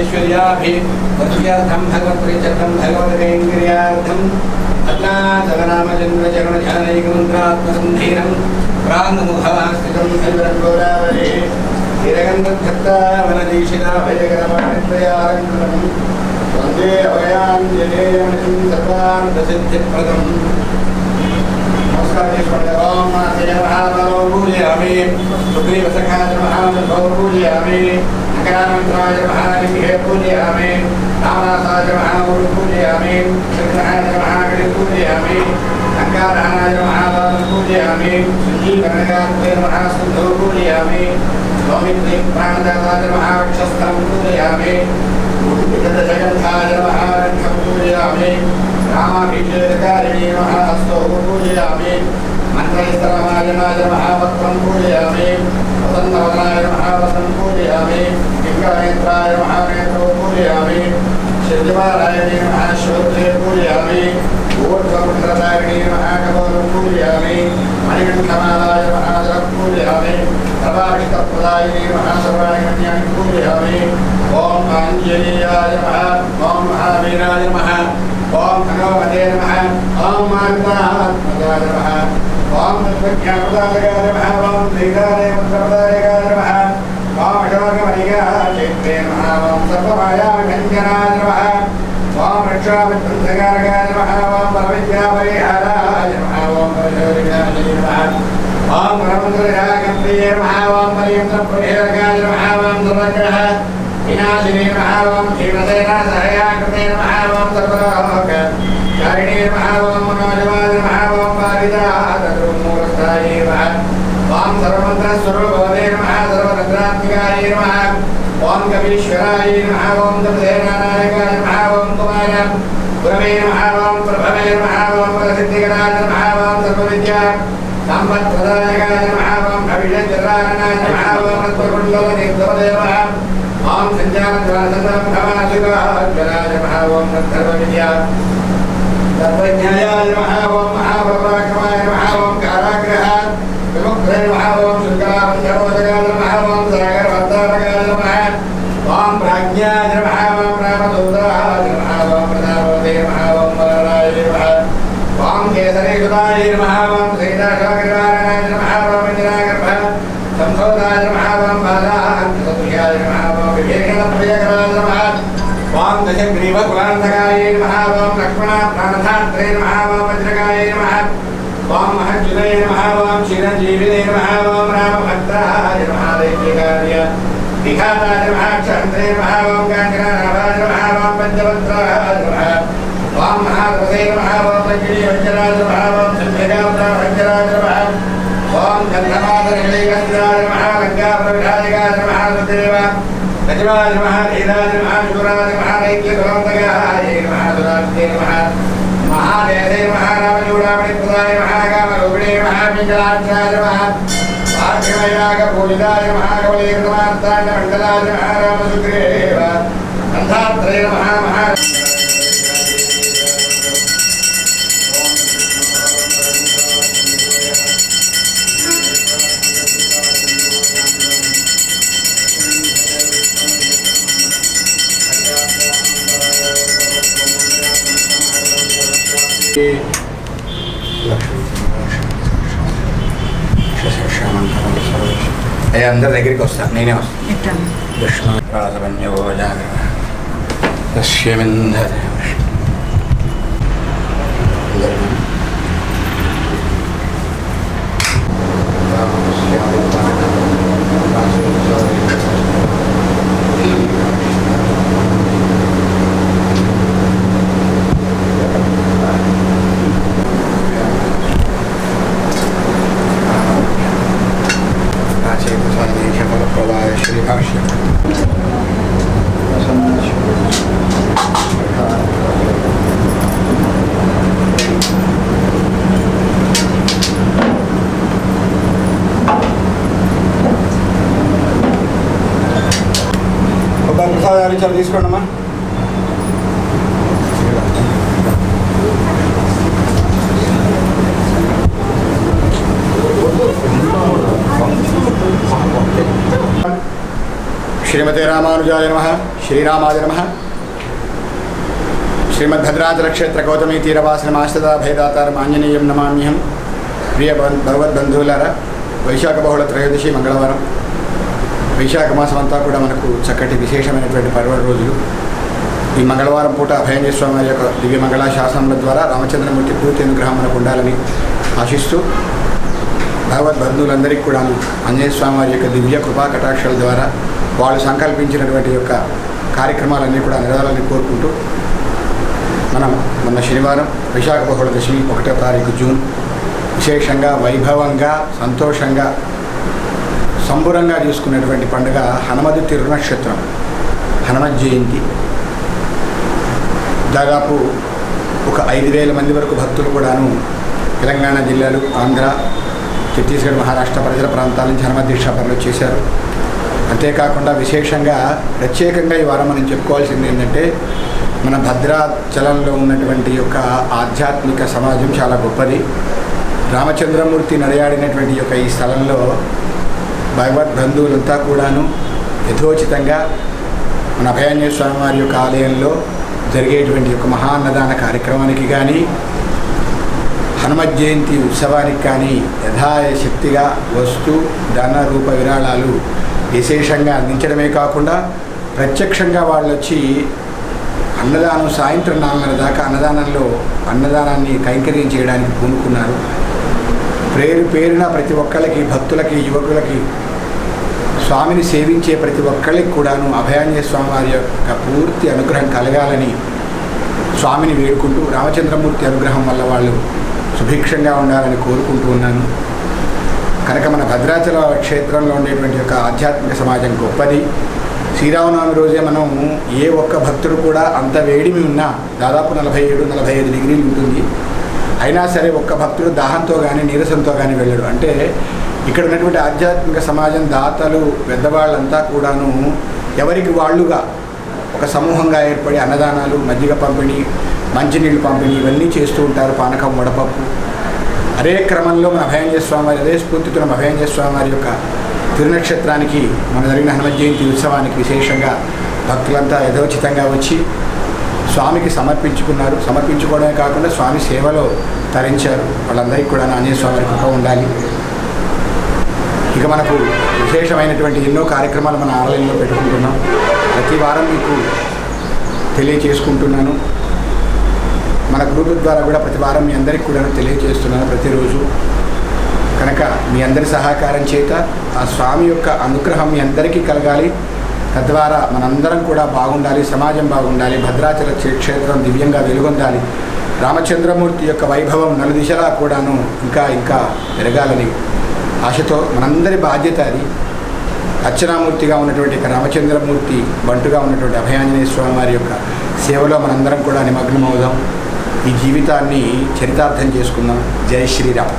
ऐश्वर्याभिवर्यार्थं भगवत्प्रीत्यर्थं भगवद्गैङ्गिर्यार्थम् अज्ञातवनामचन्द्रचरणध्यानैकमन्त्रात्मसन्धीरं प्राङ्मुखवास्थितं हरिवरगोदावरे हिरगन्धत्तावनदीशिताभयकरमाणत्रयारङ्गम् वन्दे अभयाञ्जनेयमनिं सर्वान्तसिद्धिप्रदम् नमस्कार كرام تراجمها لكل امين اعمى تراجمها لكل أمين سكنها جمعها لكل امين انكارها جمعها لكل امين سجيبها جمعها لكل امين ومثلهم بعد تراجمها شصا لكل امين وكتجعلها جمعها لكل امين عما في ذكاره مع الصوم كل امين من ليس ما جمع جمعها وقتا كل أمين. وسنونا يمحاوسن قولي أمين إنك إنترا يمحاوسن قولي أمين شدبار أيدي محاشوت قولي أمين وورثة مكرة أيدي محاكبون قولي أمين علم كما لا يمحاوسن قولي أمين تبارك تقضى أيدي محاسبا يمنيان قولي أمين قوم أنجلي يا جمعان قوم حامينا جمعان قوم كنوع دين محان قوم أنت Yeah. సర్వతంత్రాత్మికాయ నమః ఓం కవీశ్వరాయ నమః ఓం తపసేనానాయకాయ నమః ఓం కుమార గురవే నమః ఓం ప్రభవే నమః ఓం ప్రసిద్ధికరాయ నమః ఓం సర్వవిద్యా సంపత్ప్రదాయకాయ నమః ఓం అభిషేచరాయణాయ నమః ఓం రత్వకుండలదేవదేవः ఓం సంజానద్వారసంభవాశివాజ్వరాయ నమః ఓం సర్వవిద్యా సర్వజ్ఞాయాయ నమః ఓం మహాపరాక్రమాయ నమః బాలాంకసతుల్యాయ నమః ఓం వివేకప్రియకరాయ నమః లక్ష్మణ ప్రాణధాత్రే నమః ఓం వజ్రకాయ నమః ఓం మహజ్జునయ నమః ఓం చిరంజీవినే నమః ఓం రామభక్తాయ నమః దైత్యకార్య విఘాతాయ క్షంత్రే నమః ఓం కాంచనాభాయ నమః ఓం పంచవత్రాయ నమః ఓం మహారథే నమః ఓం పంచనీ వంజరాయ నమః ఓం సంధ్యగాత్ర నమః గజరాజ నమః ధీరాజ నమః శురాజ నమః నైక్యధోంతగాయ నమః సురాజే నమః మహాదేవే నమః ప్రదాయ పార్థివయాగ పూజితాయ మండలాయ నమః రామసుగ్రీవ గంధాత్రే మహా అందరి దగ్గరికి వస్తాను నేనే వస్తాను జాగ్రత్త దశ్యమిందర ప్రసాదాలు ఇచ్చారు తీసుకోండి అమ్మా శ్రీమతే రామానుజాయ నమ శ్రీరామాయ నమ. శ్రీమద్భద్రాచలక్షేత్ర గౌతమీ గౌతమి తీరవాసిన మాస్తద భేదాతారం ఆంజనేయం నమామ్యహం. ప్రియ భగవద్బంధువులారా వైశాఖ బహుళ త్రయోదశి మంగళవారం. వైశాఖ మాసం అంతా కూడా మనకు చక్కటి విశేషమైనటువంటి పర్వ రోజులు. ఈ మంగళవారం పూట అభయంజయ స్వామి వారి యొక్క దివ్య మంగళ శాసనముల ద్వారా రామచంద్రమూర్తి పూర్తి అనుగ్రహం మనకు ఉండాలని ఆశిస్తూ భగవద్ బంధువులందరికీ కూడా ఆంజనేయ స్వామి వారి యొక్క దివ్య కృపా కటాక్షాల ద్వారా వాళ్ళు సంకల్పించినటువంటి యొక్క కార్యక్రమాలన్నీ కూడా నెరవేరాలని కోరుకుంటూ మనం మొన్న శనివారం విశాఖ బహుళ దశమి ఒకటో తారీఖు జూన్ విశేషంగా వైభవంగా సంతోషంగా సంబురంగా చేసుకున్నటువంటి పండుగ హనుమతి తిరునక్షత్రం హనుమత్ జయంతి. దాదాపు ఒక ఐదు వేల మంది వరకు భక్తులు కూడాను తెలంగాణ జిల్లాలు ఆంధ్ర ఛత్తీస్గఢ్ మహారాష్ట్ర పరిసర ప్రాంతాల నుంచి హనుమత్ దీక్షాపరలు చేశారు. అంతేకాకుండా విశేషంగా ప్రత్యేకంగా ఈ వారం మనం చెప్పుకోవాల్సింది ఏంటంటే మన భద్రాచలంలో ఉన్నటువంటి యొక్క ఆధ్యాత్మిక సమాజం చాలా గొప్పది. రామచంద్రమూర్తి నడయాడినటువంటి యొక్క ఈ స్థలంలో భగవత్ బంధువులంతా కూడాను యథోచితంగా మన అభయాంజనేయ స్వామి వారి యొక్క ఆలయంలో జరిగేటువంటి యొక్క మహాన్నదాన కార్యక్రమానికి కానీ హనుమత్ జయంతి ఉత్సవానికి కానీ యథాశక్తిగా వస్తు ధన రూప విరాళాలు విశేషంగా అందించడమే కాకుండా ప్రత్యక్షంగా వాళ్ళు వచ్చి అన్నదానం సాయంత్రం నాలుగున్నర దాకా అన్నదానంలో అన్నదానాన్ని కైంకర్యం చేయడానికి పూనుకున్నారు. పేరు పేరున ప్రతి ఒక్కరికి భక్తులకి యువకులకి స్వామిని సేవించే ప్రతి ఒక్కళ్ళకి కూడాను అభయాంజనేయ స్వామి వారి యొక్క పూర్తి అనుగ్రహం కలగాలని స్వామిని వేడుకుంటూ రామచంద్రమూర్తి అనుగ్రహం వల్ల వాళ్ళు సుభిక్షంగా ఉండాలని కోరుకుంటూ ఉన్నాను. కనుక మన భద్రాచల క్షేత్రంలో ఉండేటువంటి యొక్క ఆధ్యాత్మిక సమాజం గొప్పది. శ్రీరామనవమి రోజే మనం ఏ ఒక్క భక్తుడు కూడా అంత వేడిమి ఉన్నా దాదాపు నలభై ఏడు నలభై ఐదు డిగ్రీలు ఉంటుంది. అయినా సరే ఒక్క భక్తుడు దాహంతో కానీ నీరసంతో కానీ వెళ్ళడు. అంటే ఇక్కడ ఉన్నటువంటి ఆధ్యాత్మిక సమాజం దాతలు పెద్దవాళ్ళంతా కూడాను ఎవరికి వాళ్ళుగా ఒక సమూహంగా ఏర్పడి అన్నదానాలు మజ్జిగ పంపిణీ మంచినీళ్ళు పంపిణీ ఇవన్నీ చేస్తూ ఉంటారు పానకం వడపప్పు. అదే క్రమంలో మన అభయంజయ స్వామివారి అదే స్ఫూర్తితో మన అభయాంజయ స్వామి యొక్క తిరునక్షత్రానికి మన జరిగిన హనుమత్ జయంతి ఉత్సవానికి విశేషంగా భక్తులంతా యథోచితంగా వచ్చి స్వామికి సమర్పించుకున్నారు. సమర్పించుకోవడమే కాకుండా స్వామి సేవలో తరించారు. వాళ్ళందరికీ కూడా ఆంజనేయ స్వామి కృప ఉండాలి. ఇక మనకు విశేషమైనటువంటి ఎన్నో కార్యక్రమాలు మన ఆలయంలో పెట్టుకుంటున్నాం. ప్రతి వారం మీకు తెలియచేసుకుంటున్నాను. మన గ్రూప్ ద్వారా కూడా ప్రతి వారం మీ అందరికీ కూడా తెలియజేస్తున్నాను ప్రతిరోజు. కనుక మీ అందరి సహకారం చేత ఆ స్వామి యొక్క అనుగ్రహం మీ అందరికీ కలగాలి. తద్వారా మనందరం కూడా బాగుండాలి సమాజం బాగుండాలి భద్రాచల క్షేత్రం దివ్యంగా వెలుగొందాలి. రామచంద్రమూర్తి యొక్క వైభవం నలుదిశలా కూడాను ఇంకా ఇంకా పెరగాలని ఆశతో మనందరి బాధ్యత అది. అర్చనామూర్తిగా ఉన్నటువంటి రామచంద్రమూర్తి బంటుగా ఉన్నటువంటి అభయాంజనేయ స్వామి వారి యొక్క సేవలో మనందరం కూడా నిమగ్నమవుదాం. ఈ జీవితాన్ని చరితార్థం చేసుకుందాం. జై శ్రీరామ్.